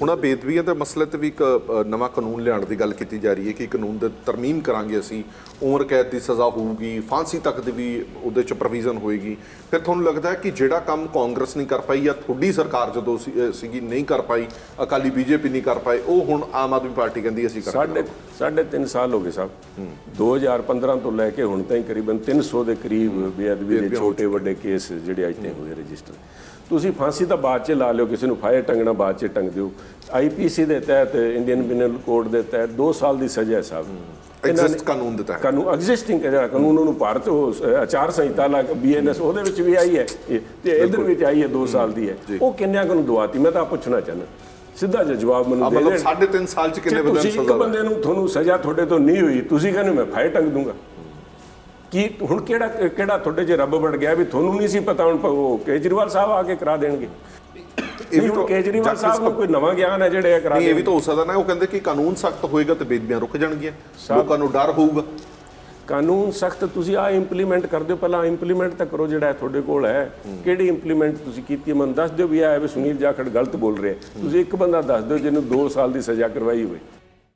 ਹੁਣ ਬੇਦਬੀਆਂ ਦੇ ਮਸਲੇ ਤੇ ਵੀ ਇੱਕ ਨਵਾਂ ਕਾਨੂੰਨ ਲਿਆਉਣ ਦੀ ਗੱਲ ਕੀਤੀ ਜਾ ਰਹੀ ਹੈ ਕਿ ਕਾਨੂੰਨ ਦੇ ਤਰਮੀਮ ਕਰਾਂਗੇ ਅਸੀਂ। ਉਮਰ ਕੈਦ ਦੀ ਸਜ਼ਾ ਹੋਊਗੀ ਫਾਂਸੀ ਤੱਕ ਦੀ ਵੀ ਉਹਦੇ ਚ ਪ੍ਰੋਵੀਜ਼ਨ ਹੋਏਗੀ। ਫਿਰ ਤੁਹਾਨੂੰ ਲੱਗਦਾ ਹੈ ਕਿ ਜਿਹੜਾ ਕੰਮ ਕਾਂਗਰਸ ਨਹੀਂ ਕਰ ਪਾਈ ਜਾਂ ਤੁਹਾਡੀ ਸਰਕਾਰ ਜਦੋਂ ਸੀਗੀ ਨਹੀਂ ਕਰ ਪਾਈ ਅਕਾਲੀ ਬੀਜੇਪੀ ਨਹੀਂ ਕਰ ਪਾਏ ਉਹ ਹੁਣ ਆਮ ਆਦਮੀ ਪਾਰਟੀ ਕਹਿੰਦੀ ਅਸੀਂ ਕਰ ਸਾਢੇ ਸਾਢੇ ਤਿੰਨ ਸਾਲ ਹੋ ਗਏ ਸਾਹਿਬ 2015 ਤੋਂ ਲੈ ਕੇ ਹੁਣ ਤਾਈਂ ਕਰੀਬਨ 300 ਦੇ ਕਰੀਬ ਬੇਅਦਬੀ ਦੇ ਛੋਟੇ ਵੱਡੇ ਕੇਸ ਜਿਹੜੇ ਅੱਜ ਤਾਈਂ ਹੋਏ ਰਜਿਸਟਰ। ਤੁਸੀਂ ਫਾਂਸੀ ਤਾਂ ਬਾਅਦ ਚ ਲਾ ਲਿਓ ਕਿਸੇ ਨੂੰ ਫਾਇਰ ਟੰਗਣਾ ਬਾਅਦ ਚ ਟੰਗ ਦਿਓ। ਆਈਪੀਸੀ ਦੇ ਤਹਿਤ ਇੰਡੀਅਨ ਪਿਨਲ ਕੋਡ ਦੇ ਤਹਿਤ 2 ਸਾਲ ਦੀ ਸਜ਼ਾ ਹੈ ਸਾਹਿਬ। ਐਗਜ਼ਿਸਟ ਕਾਨੂੰਨ ਦੇ ਤਹਿਤ। ਕਾਨੂੰਨ ਐਗਜ਼ਿਸਟਿੰਗ ਜਿਹੜਾ ਕਾਨੂੰਨ ਉਹਨੂੰ ਭਾਰਤ ਉਹ ਆਚਾਰ ਸੰਹਿਤਾ ਲਾ ਬੀਐਨਐਸ ਉਹਦੇ ਵਿੱਚ ਵੀ ਆਈ ਹੈ। ਤੇ ਇਧਰ ਵਿੱਚ ਆਈ ਹੈ 2 ਸਾਲ ਦੀ ਹੈ। ਉਹ ਕਿੰਨਿਆਂ ਨੂੰ ਦਵਾਤੀ? ਮੈਂ ਤਾਂ ਪੁੱਛਣਾ ਚਾਹੁੰਦਾ। ਸਿੱਧਾ ਜਿਹਾ ਜਵਾਬ ਮੈਨੂੰ ਦੇ ਮਤਲਬ ਦੇਣ। 3.5 ਸਾਲ ਚ ਕਿੰਨੇ ਤੁਸੀਂ ਨੂੰ ਇੱਕ ਬੰਦੇ ਨੂੰ ਤੁਹਾਨੂੰ ਸਜ਼ਾ ਤੁਹਾਡੇ ਤੋਂ ਨਹੀਂ ਹੋਈ ਤੁਸੀਂ ਕਹਿੰਦੇ ਮੈਂ ਫਾਇਰ ਟੰਗ ਦੂੰਗਾ। ਕੀ ਹੁਣ ਕਿਹੜਾ ਕਿਹੜਾ ਤੁਹਾਡੇ 'ਚ ਰੱਬ ਵੜ ਗਿਆ ਵੀ ਤੁਹਾਨੂੰ ਨਹੀਂ ਸੀ ਪਤਾ ਹੁਣ ਉਹ ਕੇਜਰੀਵਾਲ ਸਾਹਿਬ ਆ ਕੇ ਕਰਾ ਦੇਣਗੇ। ਇਹ ਵੀ ਤਾਂ ਕੇਜਰੀਵਾਲ ਸਾਹਿਬ ਨੂੰ ਕੋਈ ਨਵਾਂ ਗਿਆਨ ਹੈ ਜਿਹੜੇ ਕਰਾ ਨਹੀਂ ਇਹ ਵੀ ਤਾਂ ਹੋ ਸਕਦਾ ਨਾ ਉਹ ਕਹਿੰਦੇ ਕਿ ਕਾਨੂੰਨ ਸਖਤ ਹੋਏਗਾ ਤੇ ਬੇਦਬੀਆਂ ਰੁਕ ਜਾਣਗੀਆਂ। ਲੋਕਾਂ ਨੂੰ ਡਰ ਹੋਊਗਾ। ਕਾਨੂੰਨ ਸਖਤ ਤੁਸੀਂ ਆ ਇੰਪਲੀਮੈਂਟ ਕਰ ਦਿਓ ਪਹਿਲਾਂ ਇੰਪਲੀਮੈਂਟ ਤਾਂ ਕਰੋ ਜਿਹੜਾ ਤੁਹਾਡੇ ਕੋਲ ਹੈ। ਕਿਹੜੀ ਇੰਪਲੀਮੈਂਟ ਤੁਸੀਂ ਕੀਤੀ? ਮੈਨੂੰ ਦੱਸ ਦਿਓ ਵੀ ਆ ਵੀ ਸੁਨੀਲ ਜਾਖੜ ਗਲਤ ਬੋਲ ਰਿਹਾ ਤੁਸੀਂ ਇੱਕ ਬੰਦਾ ਦੱਸ ਦਿਓ ਜਿਹਨੂੰ 2 ਸਾਲ ਦੀ ਸਜ਼ਾ ਕਰਵਾਈ ਹੋਵੇ।